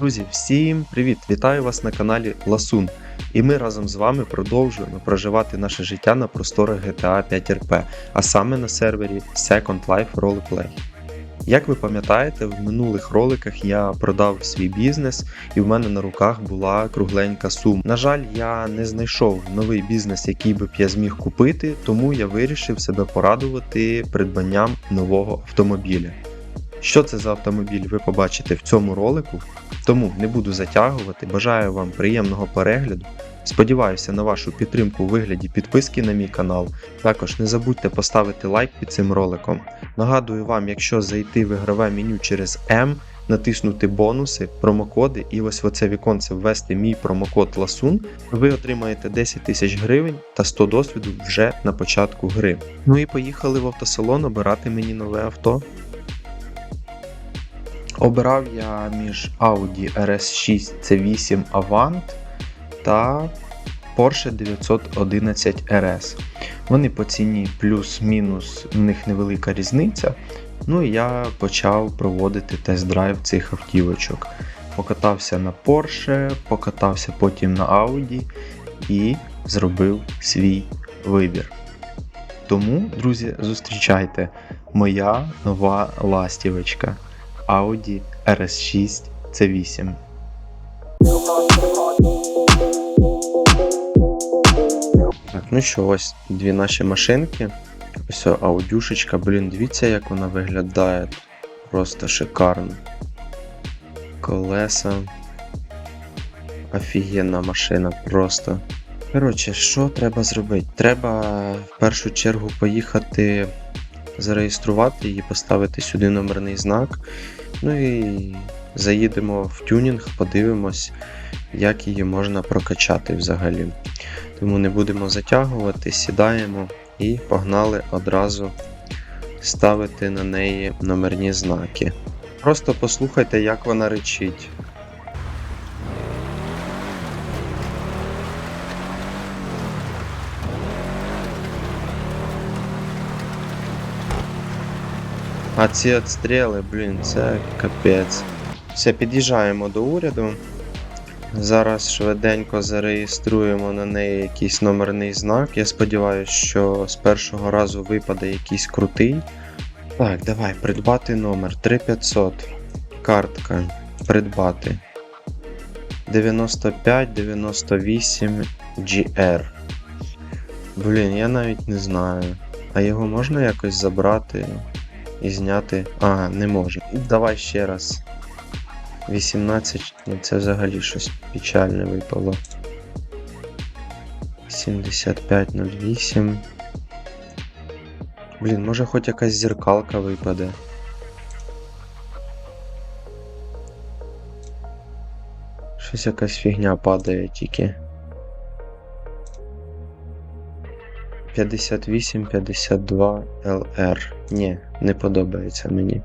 Друзі, всім привіт! Вітаю вас на каналі Ласун. І ми разом з вами продовжуємо проживати наше життя на просторах GTA 5 RP, а саме на сервері Second Life Roleplay. Як ви пам'ятаєте, в минулих роликах я продав свій бізнес і в мене на руках була кругленька сума. На жаль, я не знайшов новий бізнес, який би б я зміг купити, тому я вирішив себе порадувати придбанням нового автомобіля. Що це за автомобіль, ви побачите в цьому ролику. Тому не буду затягувати. Бажаю вам приємного перегляду. Сподіваюся на вашу підтримку у вигляді підписки на мій канал. Також не забудьте поставити лайк під цим роликом. Нагадую вам, якщо зайти в ігрове меню через М, натиснути бонуси, промокоди і ось в оце віконце ввести мій промокод LASUN, ви отримаєте 10 тисяч гривень та 100 досвіду вже на початку гри. Ну і поїхали в автосалон обирати мені нове авто. Обирав я між Audi RS6 C8 Avant та Porsche 911 RS. Вони по ціні плюс-мінус, у них невелика різниця. Ну і я почав проводити тест-драйв цих автівочок. Покатався на Porsche, покатався потім на Audi і зробив свій вибір. Тому, друзі, зустрічайте моя нова ластівочка. Audi RS6 C8. Так, ну що, ось дві наші машинки. Ось аудюшечка, блін, дивіться, як вона виглядає. Просто шикарно. Колеса. Офігенна машина просто. Коротше, що треба зробити? Треба в першу чергу поїхати зареєструвати її, поставити сюди номерний знак. Ну і заїдемо в тюнінг, подивимось, як її можна прокачати взагалі. Тому не будемо затягувати, сідаємо і погнали одразу ставити на неї номерні знаки. Просто послухайте, як вона речить. А ці отстріли, блін, це капець. Все, під'їжджаємо до уряду. Зараз швиденько зареєструємо на неї якийсь номерний знак. Я сподіваюся, що з першого разу випаде якийсь крутий. Так, давай, придбати номер 3500. Картка. Придбати. 9598 GR. Блін, я навіть не знаю. А його можна якось забрати? І зняти. Ага, не можу. Давай ще раз. 18. Ні, це взагалі щось печальне випало. 7508. Блін, може хоч якась зеркалка випаде. Щось якась фігня падає тільки. 58-52 LR. Ні, не подобається мені.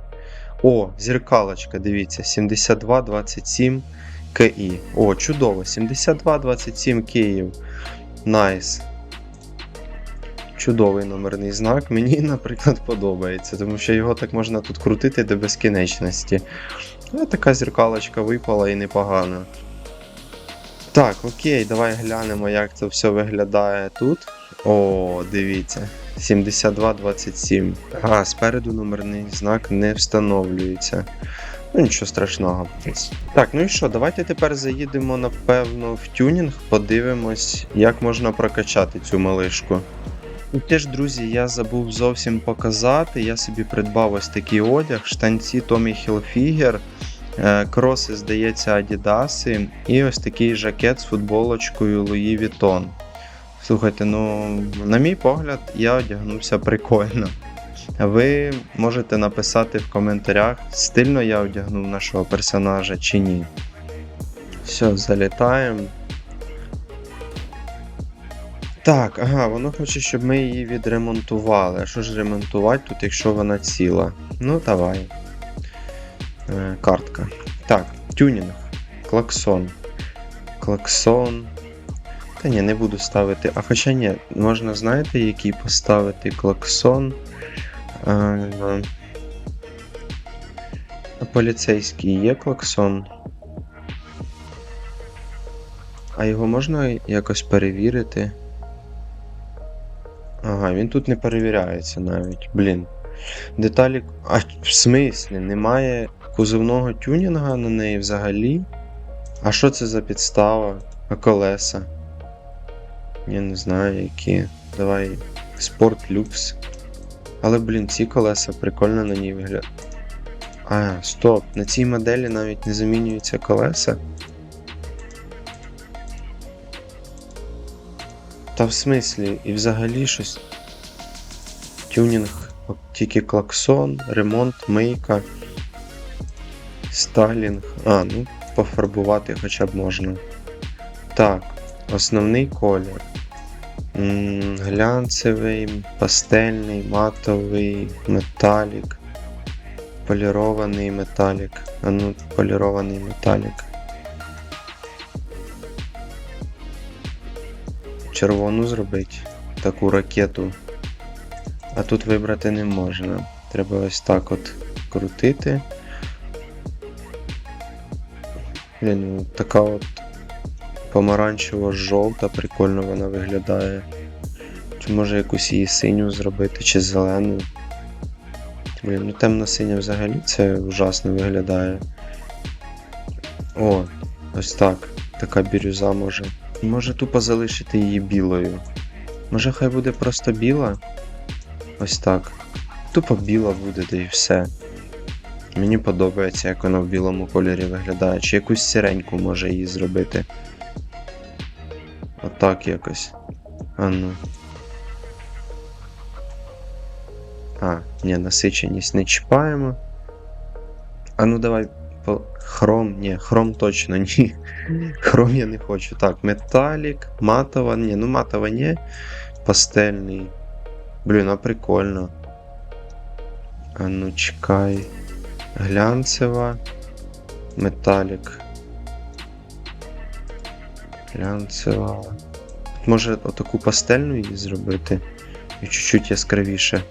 О, зеркалочка, дивіться, 7227 KI. О, чудово! 7227 Київ. Найс. Чудовий номерний знак. Мені, наприклад, подобається, тому що його так можна тут крутити до безкінечності. Ось така зеркалочка випала і непогано. Так, окей, давай глянемо, як це все виглядає тут. О, дивіться. 7227. А, спереду номерний знак не встановлюється. Ну, нічого страшного. Так, ну і що, давайте тепер заїдемо, напевно, в тюнінг, подивимось, як можна прокачати цю малишку. І теж, друзі, я забув зовсім показати. Я собі придбав ось такий одяг, штанці Tommy Hilfiger, е, кроси, здається, Adidas, і ось такий жакет з футболочкою Louis Vuitton. Слухайте, ну, на мій погляд, я одягнувся прикольно. Ви можете написати в коментарях, стильно я одягнув нашого персонажа чи ні. Все, залітаємо. Так, ага, воно хоче, щоб ми її відремонтували. А що ж ремонтувати тут, якщо вона ціла? Ну, давай. Е, Картка. Так, тюнінг. Клаксон. Клаксон. Ні, не буду ставити. А хоча ні, можна, знаєте, який поставити клаксон. А, Поліцейський є клаксон. А його можна якось перевірити? Ага, він тут не перевіряється навіть. Блін. Деталі. А в смислі, немає кузовного тюнінга на неї взагалі? А що це за підстава? А колеса? Я не знаю які. Давай. Спорт люкс. Але, блін, ці колеса прикольно на ній виглядають. А, стоп, на цій моделі навіть не замінюються колеса. Та в смислі, і взагалі щось. Тюнінг, тільки клаксон, ремонт, мийка, стайлінг. А, ну, пофарбувати хоча б можна. Так, основний колір. Глянцевий, пастельний, матовий, металік, полірований металік. А ну, полірований металік. Червону зробити таку ракету. А тут вибрати не можна. Треба ось так от крутити. Блін, ну, така от помаранчево-жовта, прикольно вона виглядає. Чи може якусь її синю зробити, чи зелену. Блін, ну темна синя взагалі це ужасно виглядає. О, ось так. Така бірюза може. Може тупо залишити її білою. Може хай буде просто біла? Ось так. Тупо біла буде, да і все. Мені подобається, як вона в білому кольорі виглядає. Чи якусь сіреньку може її зробити. Отак якось. А ну. А, ні, насиченість не чіпаємо. А ну давай по... Хром, ні, хром точно ні. Хром я не хочу. Так, металік, матова, ні, ну матова ні. Пастельний. Блін, а прикольно. А ну чекай. Глянцева. Металік. Глянцева. Може отаку пастельну її зробити? І чуть-чуть яскравіше.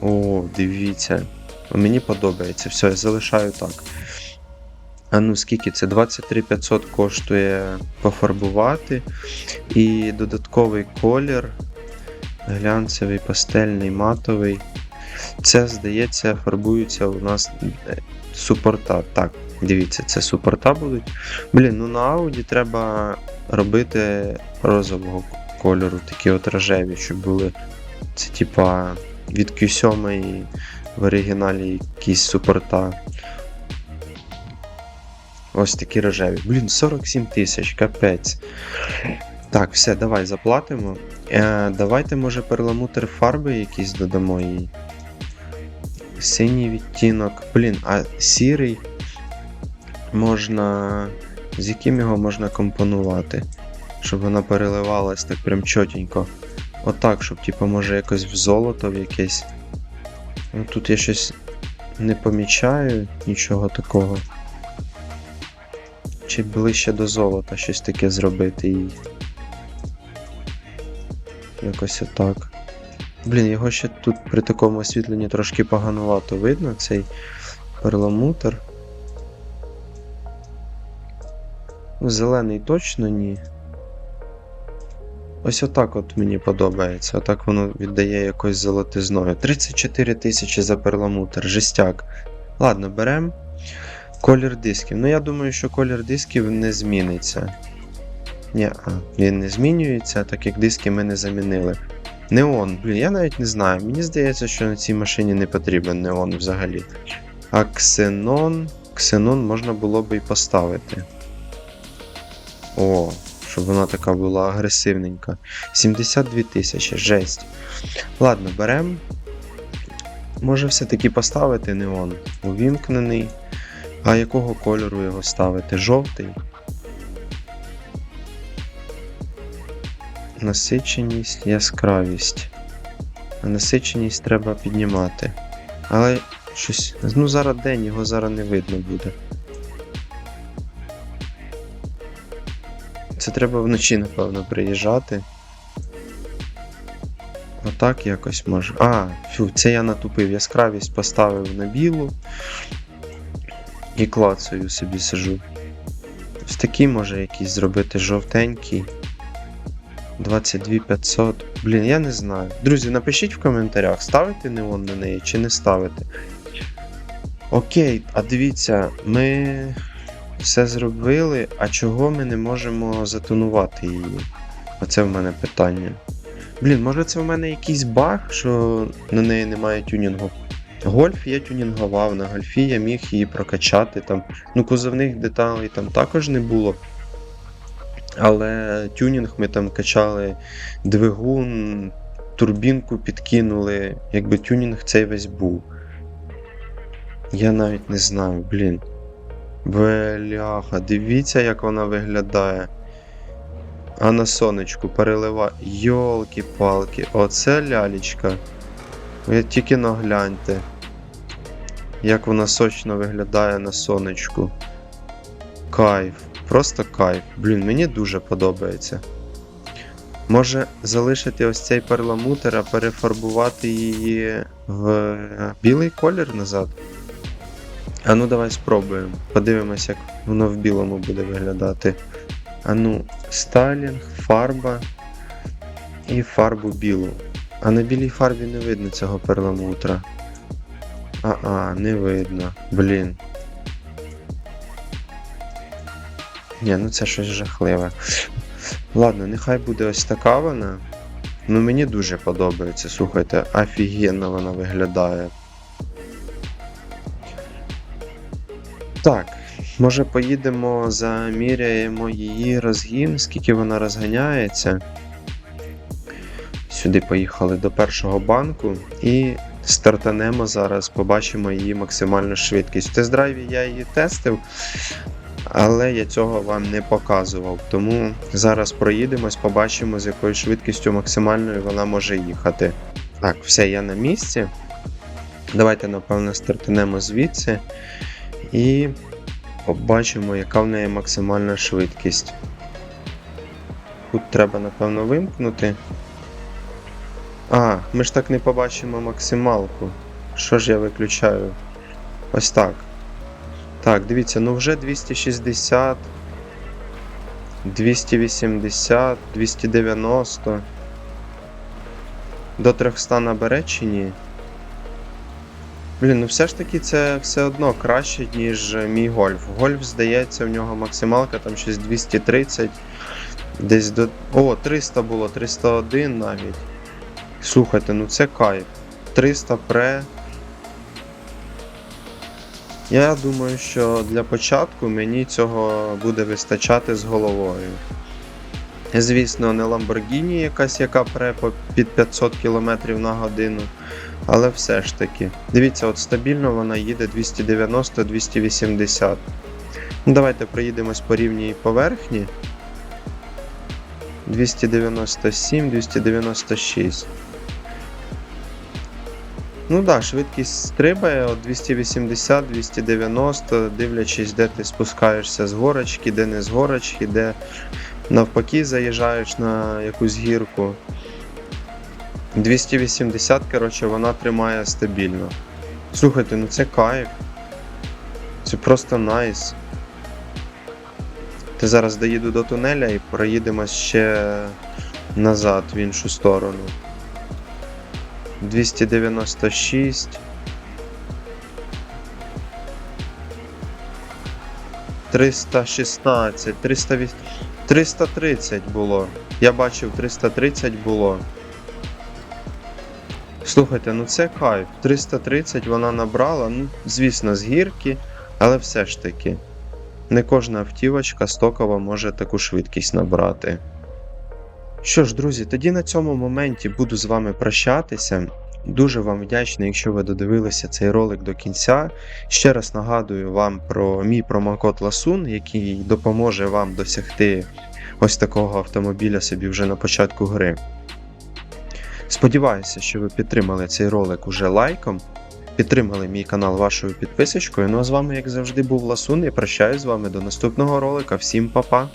О, дивіться. Мені подобається. Все, я залишаю так. А ну скільки це? 23 500 коштує пофарбувати. І додатковий колір. Глянцевий, пастельний, матовий. Це, здається, фарбуються у нас е, супорта. Так, дивіться, це супорта будуть. Блін, ну на ауді треба робити розового кольору, такі от рожеві, щоб були. Це типа від Q7 в оригіналі якісь супорта. Ось такі рожеві. Блін, 47 тисяч, капець. Так, все, давай заплатимо. Е, Давайте, може, перламутр фарби якісь додамо їй. Синій відтінок. Блін, а сірий можна. З яким його можна компонувати? Щоб вона переливалась так прям чотенько. Отак, щоб, типу, може якось в золото в якесь. Ну, Тут я щось не помічаю нічого такого. Чи ближче до золота щось таке зробити їй. Якось отак. Блін, його ще тут при такому освітленні трошки поганувато видно, цей перламутр. Ну, Зелений точно ні. Ось отак от мені подобається. Отак воно віддає якось золотизною. 34 тисячі за перламутр, жестяк. Ладно, беремо. Колір дисків. Ну, я думаю, що колір дисків не зміниться. Ні, а, він не змінюється, так як диски ми не замінили. Неон, блін, я навіть не знаю. Мені здається, що на цій машині не потрібен неон взагалі. А ксенон. Ксенон можна було би і поставити. О, щоб вона така була агресивненька. 72 тисячі, жесть. Ладно, беремо. Може все-таки поставити неон. Увімкнений. А якого кольору його ставити? Жовтий. Насиченість, яскравість. Насиченість треба піднімати. Але щось. Ну зараз день, його зараз не видно буде. Це треба вночі, напевно, приїжджати. Отак якось може. А, фу, це я натупив. Яскравість поставив на білу. І клацаю собі сижу. Ось такий може якийсь зробити жовтенький. 22500. Блін, я не знаю. Друзі, напишіть в коментарях, ставити неон на неї чи не ставити. Окей, а дивіться, ми все зробили, а чого ми не можемо затонувати її? Оце в мене питання. Блін, може це в мене якийсь баг, що на неї немає тюнінгу. Гольф я тюнінгував, на гольфі я міг її прокачати там. Ну, кузовних деталей там також не було. Але тюнінг ми там качали двигун, турбінку підкинули, якби тюнінг цей весь був. Я навіть не знаю, блін. Бляха, дивіться, як вона виглядає. А на сонечку перелива. Йолки-палки, оце лялечка. Ви тільки нагляньте. Як вона сочно виглядає на сонечку. Кайф, просто кайф. Блін, мені дуже подобається. Може залишити ось цей перламутр, а перефарбувати її в білий колір назад? А ну давай спробуємо. Подивимось, як воно в білому буде виглядати. А ну, стайлінг, фарба і фарбу білу. А на білій фарбі не видно цього перламутра. А-а, не видно. Блін. Ні, ну це щось жахливе. Ладно, нехай буде ось така вона. Ну мені дуже подобається, слухайте, офігенно вона виглядає. Так, може поїдемо, заміряємо її розгін, скільки вона розганяється. Сюди поїхали до першого банку і стартанемо зараз, побачимо її максимальну швидкість. В тест-драйві я її тестив, але я цього вам не показував. Тому зараз проїдемось, побачимо, з якою швидкістю максимальною вона може їхати. Так, все, я на місці. Давайте, напевно, стартанемо звідси і побачимо, яка в неї максимальна швидкість. Тут треба, напевно, вимкнути. А, ми ж так не побачимо максималку. Що ж я виключаю? Ось так. Так, дивіться, ну вже 260, 280, 290. До 300 набере чи ні? Блін, ну все ж таки це все одно краще, ніж мій гольф. Гольф, здається, в нього максималка там щось 230. Десь до. О, 300 було, 301 навіть. Слухайте, ну це кайф. 300 пре. Я думаю, що для початку мені цього буде вистачати з головою. Звісно, не Lamborghini якась, яка пре під 500 км на годину. Але все ж таки. Дивіться, от стабільно вона їде 290-280. Ну, Давайте проїдемось по рівній поверхні. 297, 296. Ну так, швидкість стрибає от 280-290, дивлячись, де ти спускаєшся з горочки, де не з горочки, де навпаки заїжджаєш на якусь гірку. 280, коротше, вона тримає стабільно. Слухайте, ну це кайф. Це просто найс. Ти зараз доїду до тунеля і проїдемо ще назад в іншу сторону. 296. Триста шістнадцять, 330 було. Я бачив 330 було. Слухайте, ну це кайф. 330 вона набрала, ну, звісно, з гірки, але все ж таки. Не кожна автівочка стокова може таку швидкість набрати. Що ж, друзі, тоді на цьому моменті буду з вами прощатися. Дуже вам вдячний, якщо ви додивилися цей ролик до кінця. Ще раз нагадую вам про мій промокод LASUN, який допоможе вам досягти ось такого автомобіля собі вже на початку гри. Сподіваюся, що ви підтримали цей ролик уже лайком, підтримали мій канал вашою підписочкою. Ну а з вами, як завжди, був Ласун і прощаюсь з вами до наступного ролика. Всім па-па!